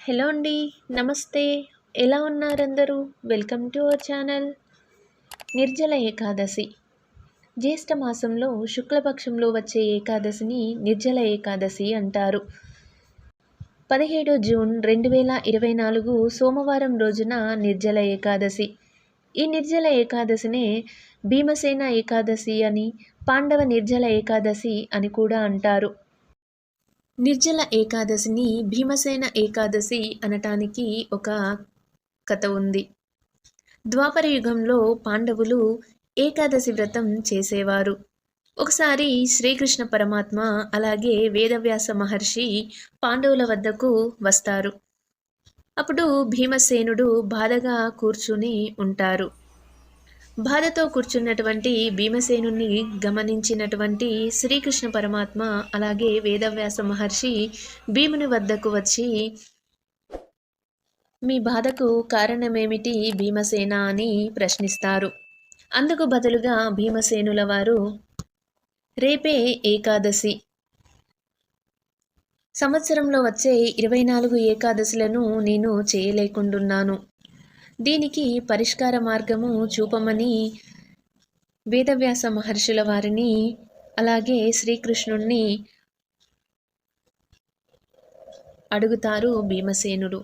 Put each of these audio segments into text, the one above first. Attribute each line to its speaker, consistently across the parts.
Speaker 1: Hello అండి నమస్తే. ఎలా ఉన్నారందరూ? Welcome to our channel. Nirjala Ekadashi. జ్యేష్ఠ మాసంలో శుక్లపక్షంలో వచ్చే ఏకాదశిని నిర్జల ఏకాదశి అంటారు. పదిహేడు జూన్ రెండు వేల ఇరవై నాలుగు సోమవారం రోజున నిర్జల ఏకాదశి. ఈ నిర్జల ఏకాదశినే భీమసేన ఏకాదశి అని పాండవ నిర్జల ఏకాదశి అని కూడా అంటారు. నిర్జల ఏకాదశిని భీమసేన ఏకాదశి అనటానికి ఒక కథ ఉంది. ద్వాపర యుగంలో పాండవులు ఏకాదశి వ్రతం చేసేవారు. ఒకసారి శ్రీకృష్ణ పరమాత్మ అలాగే వేదవ్యాస మహర్షి పాండవుల వద్దకు వస్తారు. అప్పుడు భీమసేనుడు బాధగా కూర్చుని ఉంటారు. బాధతో కూర్చున్నటువంటి భీమసేనుని గమనించినటువంటి శ్రీకృష్ణ పరమాత్మ అలాగే వేదవ్యాస మహర్షి భీముని వద్దకు వచ్చి మీ బాధకు కారణమేమిటి భీమసేన అని ప్రశ్నిస్తారు. అందుకు బదులుగా భీమసేనుల వారు రేపే ఏకాదశి. సంవత్సరంలో వచ్చే ఇరవై నాలుగు ఏకాదశులను నేను చేయలేకుండున్నాను. దీనికి పరిష్కార మార్గము చూపమని వేదవ్యాస మహర్షుల వారిని అలాగే శ్రీకృష్ణుణ్ణి అడుగుతారు భీమసేనుడు.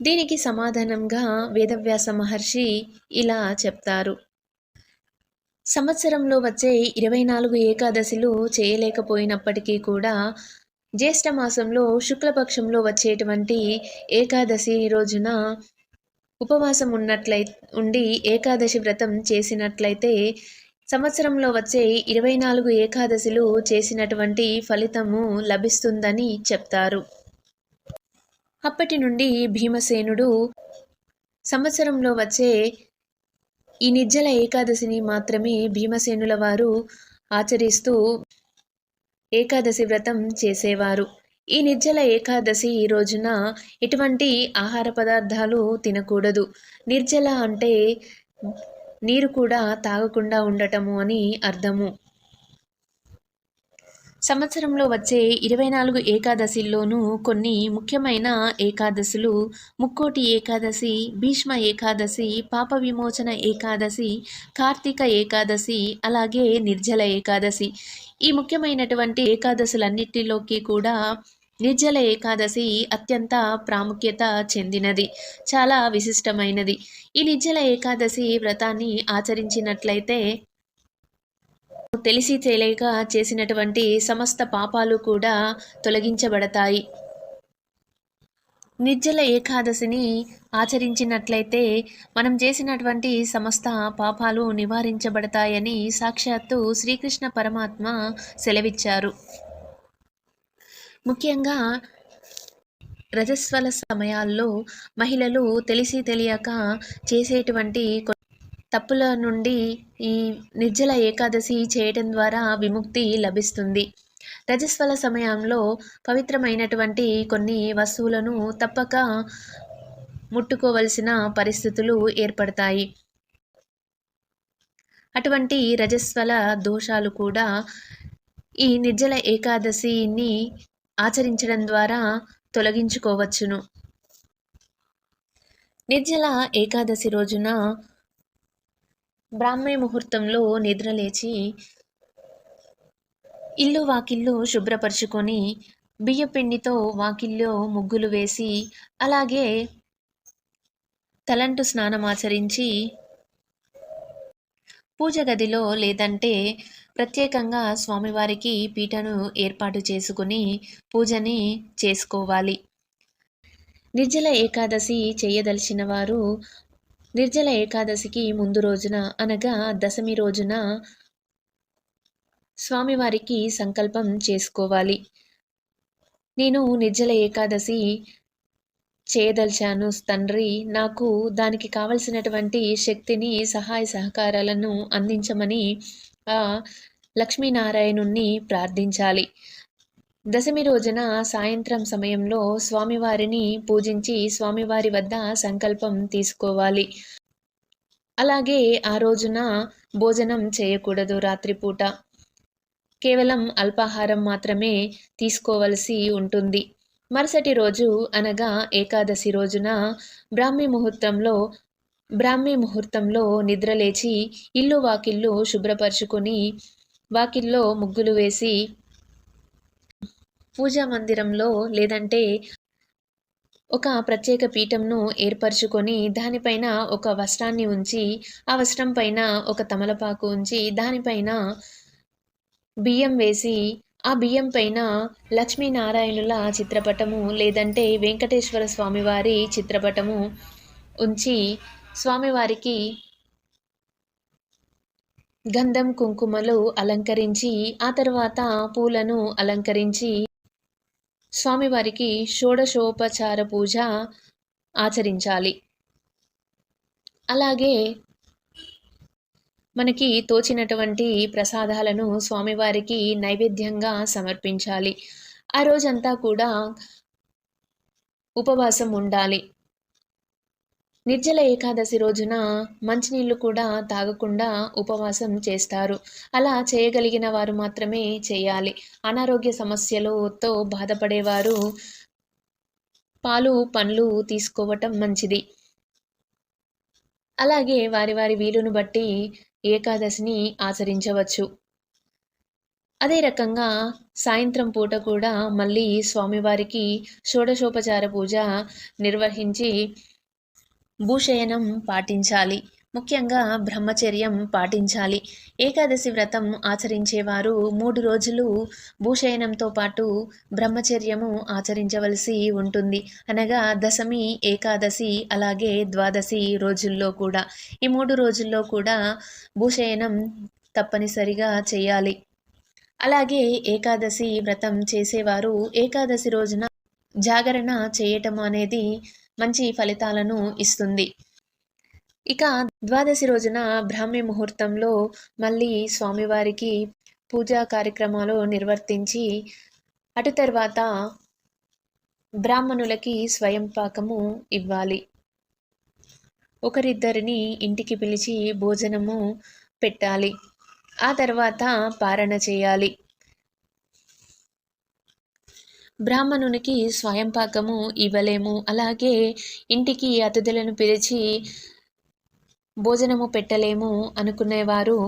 Speaker 1: దీనికి సమాధానంగా వేదవ్యాస మహర్షి ఇలా చెప్తారు. సంవత్సరంలో వచ్చే ఇరవై నాలుగు ఏకాదశిలు చేయలేకపోయినప్పటికీ కూడా జ్యేష్ఠ మాసంలో శుక్లపక్షంలో వచ్చేటువంటి ఏకాదశి రోజున ఉపవాసం ఉన్నట్లయి ఉండి ఏకాదశి వ్రతం చేసినట్లయితే సంవత్సరంలో వచ్చే ఇరవై నాలుగు ఏకాదశిలు చేసినటువంటి ఫలితము లభిస్తుందని చెప్తారు. అప్పటి నుండి భీమసేనుడు సంవత్సరంలో వచ్చే ఈ నిజ్జల ఏకాదశిని మాత్రమే భీమసేనుల వారు ఆచరిస్తూ ఏకాదశి వ్రతం చేసేవారు. ఈ నిర్జల ఏకాదశి ఈ రోజున ఎటువంటి ఆహార పదార్థాలు తినకూడదు. నిర్జల అంటే నీరు కూడా తాగకుండా ఉండటము అని అర్థము. సంవత్సరంలో వచ్చే ఇరవై నాలుగు ఏకాదశిల్లోనూ కొన్ని ముఖ్యమైన ఏకాదశులు ముక్కోటి ఏకాదశి భీష్మ ఏకాదశి పాప విమోచన ఏకాదశి కార్తీక ఏకాదశి అలాగే నిర్జల ఏకాదశి. ఈ ముఖ్యమైనటువంటి ఏకాదశులన్నిటిలోకి కూడా నిర్జల ఏకాదశి అత్యంత ప్రాముఖ్యత చెందినది చాలా విశిష్టమైనది. ఈ నిర్జల ఏకాదశి వ్రతాన్ని ఆచరించినట్లయితే తెలిసి తెలియక చేసినటువంటి సమస్త పాపాలు కూడా తొలగించబడతాయి. నిర్జల ఏకాదశిని ఆచరించినట్లయితే మనం చేసినటువంటి సమస్త పాపాలు నివారించబడతాయని సాక్షాత్తు శ్రీకృష్ణ పరమాత్మ సెలవిచ్చారు. ముఖ్యంగా రజస్వల సమయాల్లో మహిళలు తెలిసి తెలియక చేసేటువంటి తప్పుల నుండి ఈ నిర్జల ఏకాదశి చేయటం ద్వారా విముక్తి లభిస్తుంది. రజస్వల సమయంలో పవిత్రమైనటువంటి కొన్ని వస్తువులను తప్పక ముట్టుకోవలసిన పరిస్థితులు ఏర్పడతాయి. అటువంటి రజస్వల దోషాలు కూడా ఈ నిర్జల ఏకాదశిని ఆచరించడం ద్వారా తొలగించుకోవచ్చును. నిర్జల ఏకాదశి రోజున బ్రాహ్మీ ముహూర్తంలో నిద్రలేచి ఇల్లు వాకిల్లు శుభ్రపరుచుకొని బియ్యపిండితో వాకిల్లో ముగ్గులు వేసి అలాగే తలంటు స్నానం ఆచరించి పూజ గదిలో లేదంటే ప్రత్యేకంగా స్వామివారికి పీటను ఏర్పాటు చేసుకుని పూజని చేసుకోవాలి. నిర్జల ఏకాదశి చేయదలిచిన వారు నిర్జల ఏకాదశికి ముందు రోజున అనగా దశమి రోజున స్వామివారికి సంకల్పం చేసుకోవాలి. నేను నిర్జల ఏకాదశి చేయదలిచాను. తండ్రి నాకు దానికి కావలసినటువంటి శక్తిని సహాయ సహకారాలను అందించమని ఆ లక్ష్మీనారాయణుణ్ణి ప్రార్థించాలి. దశమి రోజున సాయంత్రం సమయంలో స్వామివారిని పూజించి స్వామివారి వద్ద సంకల్పం తీసుకోవాలి. అలాగే ఆ రోజున భోజనం చేయకూడదు రాత్రిపూట కేవలం అల్పాహారం మాత్రమే తీసుకోవలసి ఉంటుంది. మరుసటి రోజు అనగా ఏకాదశి రోజున బ్రాహ్మీ ముహూర్తంలో బ్రాహ్మీ ముహూర్తంలో నిద్రలేచి ఇల్లు వాకిళ్ళు శుభ్రపరుచుకొని వాకిల్లో ముగ్గులు వేసి పూజా మందిరంలో లేదంటే ఒక ప్రత్యేక పీఠంను ఏర్పరచుకొని దానిపైన ఒక వస్త్రాన్ని ఉంచి ఆ వస్త్రం పైన ఒక తమలపాకు ఉంచి దానిపైన బియ్యం వేసి ఆ బియ్యం పైన లక్ష్మీనారాయణుల చిత్రపటము లేదంటే వెంకటేశ్వర స్వామివారి చిత్రపటము ఉంచి స్వామివారికి గంధం కుంకుమలు అలంకరించి ఆ తర్వాత పూలను అలంకరించి స్వామివారికి షోడశోపచార పూజ ఆచరించాలి. అలాగే మనకి తోచినటువంటి ప్రసాదాలను స్వామివారికి నైవేద్యంగా సమర్పించాలి. ఆ రోజంతా కూడా ఉపవాసం ఉండాలి. నిర్జల ఏకాదశి రోజున మంచినీళ్ళు కూడా తాగకుండా ఉపవాసం చేస్తారు. అలా చేయగలిగిన వారు మాత్రమే చేయాలి. అనారోగ్య సమస్యలతో బాధపడేవారు పాలు పండ్లు తీసుకోవటం మంచిది. అలాగే వారి వారి వీలును బట్టి ఏకాదశిని ఆచరించవచ్చు. అదే రకంగా సాయంత్రం పూట కూడా మళ్ళీ స్వామివారికి షోడశోపచార పూజ నిర్వహించి భూషయనం పాటించాలి. ముఖ్యంగా బ్రహ్మచర్యం పాటించాలి. ఏకాదశి వ్రతం ఆచరించేవారు మూడు రోజులు భూషయనంతో పాటు బ్రహ్మచర్యము ఆచరించవలసి ఉంటుంది. అనగా దశమి ఏకాదశి అలాగే ద్వాదశి రోజుల్లో కూడా. ఈ మూడు రోజుల్లో కూడా భూషయనం తప్పనిసరిగా చేయాలి. అలాగే ఏకాదశి వ్రతం చేసేవారు ఏకాదశి రోజున జాగరణ చేయటం అనేది మంచి ఫలితాలను ఇస్తుంది. ఇక ద్వాదశి రోజున బ్రాహ్మీ ముహూర్తంలో మళ్ళీ స్వామివారికి పూజా కార్యక్రమాలు నిర్వర్తించి అటు తర్వాత బ్రాహ్మణులకి స్వయం పాకము ఇవ్వాలి. ఒకరిద్దరిని ఇంటికి పిలిచి భోజనము పెట్టాలి. ఆ తర్వాత పారణ చేయాలి. బ్రాహ్మణునికి స్వయం పాకము ఇవ్వలేము. అలాగే ఇంటికి అతిథులను పిలిచి భోజనము పెట్టలేము అనుకునేవారు.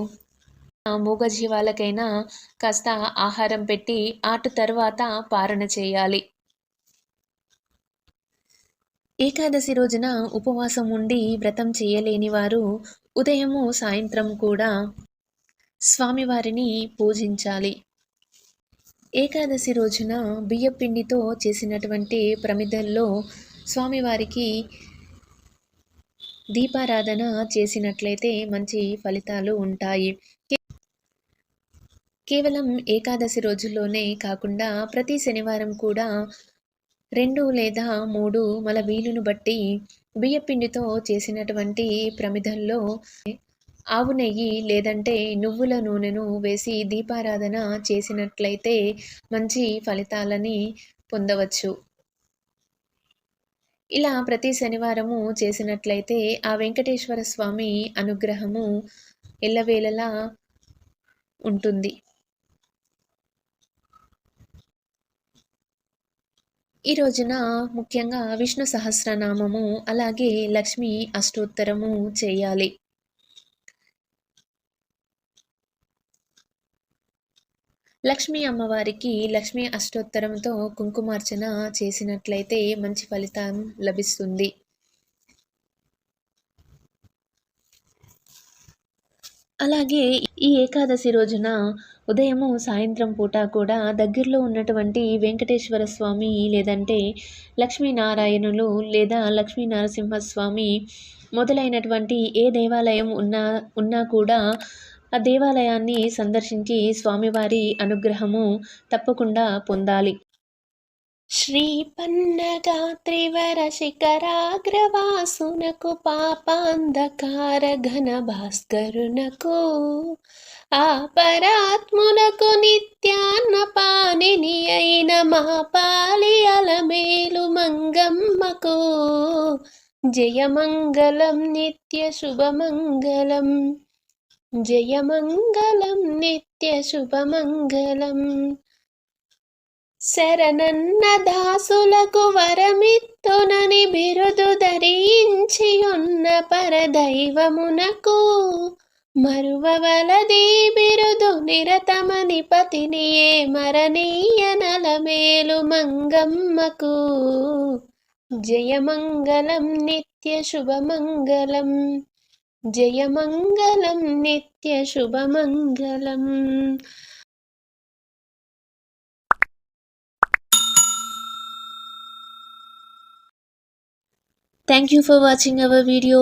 Speaker 1: మూగజీవాలకైనా కాస్త ఆహారం పెట్టి ఆటు తర్వాత పారణ చేయాలి. ఏకాదశి రోజున ఉపవాసం ఉండి వ్రతం చేయలేని వారు ఉదయము సాయంత్రం కూడా స్వామివారిని పూజించాలి. ఏకాదశి రోజున బియ్యపిండితో చేసినటువంటి ప్రమిదల్లో స్వామివారికి దీపారాధన చేసినట్లయితే మంచి ఫలితాలు ఉంటాయి. కేవలం ఏకాదశి రోజుల్లోనే కాకుండా ప్రతి శనివారం కూడా రెండు లేదా మూడు మన వీలును బట్టి బియ్యపిండితో చేసినటువంటి ప్రమిదల్లో ఆవు నెయ్యి లేదంటే నువ్వుల నూనెను వేసి దీపారాధన చేసినట్లయితే మంచి ఫలితాలని పొందవచ్చు. ఇలా ప్రతి శనివారము చేసినట్లయితే ఆ వెంకటేశ్వర స్వామి అనుగ్రహము ఎల్లవేళలా ఉంటుంది. ఈ రోజున ముఖ్యంగా విష్ణు సహస్రనామము అలాగే లక్ష్మీ అష్టోత్తరము చేయాలి. లక్ష్మీ అమ్మవారికి లక్ష్మీ అష్టోత్తరంతో కుంకుమార్చన చేసినట్లయితే మంచి ఫలితం లభిస్తుంది. అలాగే ఈ ఏకాదశి రోజున ఉదయము సాయంత్రం పూట కూడా దగ్గరలో ఉన్నటువంటి వెంకటేశ్వర స్వామి లేదంటే లక్ష్మీనారాయణులు లేదా లక్ష్మీ నరసింహస్వామి మొదలైనటువంటి ఏ దేవాలయం ఉన్నా ఉన్నా కూడా ఆ దేవాలయాన్ని సందర్శించి స్వామివారి అనుగ్రహము తప్పకుండా పొందాలి. శ్రీ పన్నగాత్రివర శిఖరాగ్రవాసునకు పాపాంధకార ఘన భాస్కరునకు ఆ పరాత్మునకు నిత్యాన్న పానిని అయిన మా పాలి అలమేలు మంగమ్మకు. జయమంగళం నిత్య శుభమంగళం. జయమంగళం నిత్య శుభమంగళం. శరణన్న దాసులకు వరమిత్తునని బిరుదు ధరించి ఉన్న పరదైవమునకు మరువవలది బిరుదు నిరతమని పతిని ఏ మరణీయ నలమేలు మంగమ్మకు. జయమంగళం నిత్య శుభమంగళం. జయమంగళం నిత్య శుభమంగళం Thank you for watching our video.